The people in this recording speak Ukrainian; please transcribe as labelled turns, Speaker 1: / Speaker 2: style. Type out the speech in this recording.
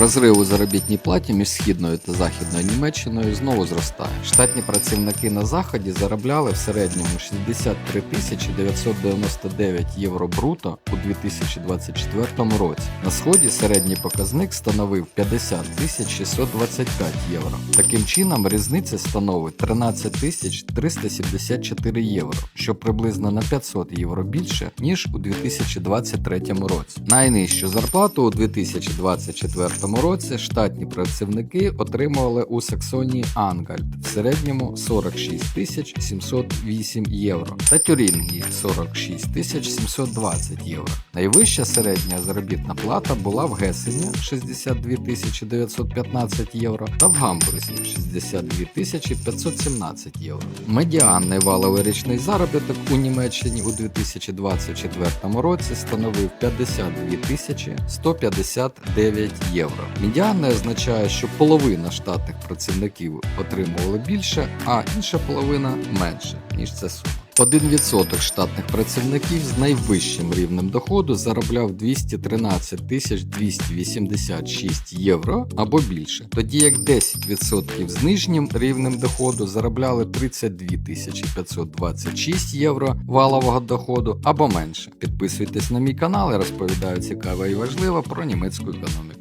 Speaker 1: Розрив у заробітній платі між східною та західною Німеччиною знову зростає. Штатні працівники на заході заробляли в середньому 63 тисячі 999 євро бруто у 2024 році. На сході середній показник становив 50 тисяч 625 євро. Таким чином, різниця становить 13 тисяч 374 євро, що приблизно на 500 євро більше ніж у 2023 році. Найнижчу зарплату у 2024 році штатні працівники отримували у Саксонії Ангальд в середньому 46 тисяч 708 євро та Тюрінгії 46 тисяч 720 євро. Найвища середня заробітна плата була в Гесені 62 тисячі 915 євро та в Гамбурзі 62 тисячі 517 євро. Медіанний валовий річний заробіток у Німеччині у 2024 році становив 52 тисячі 159 євро. Медіанний означає, що половина штатних працівників отримували більше, а інша половина менше, ніж ця сума. 1% штатних працівників з найвищим рівнем доходу заробляв 213 тисяч 286 євро або більше, тоді як 10% з нижнім рівнем доходу заробляли 32 тисячі 526 євро валового доходу або менше. Підписуйтесь на мій канал, я розповідаю цікаво і важливо про німецьку економіку.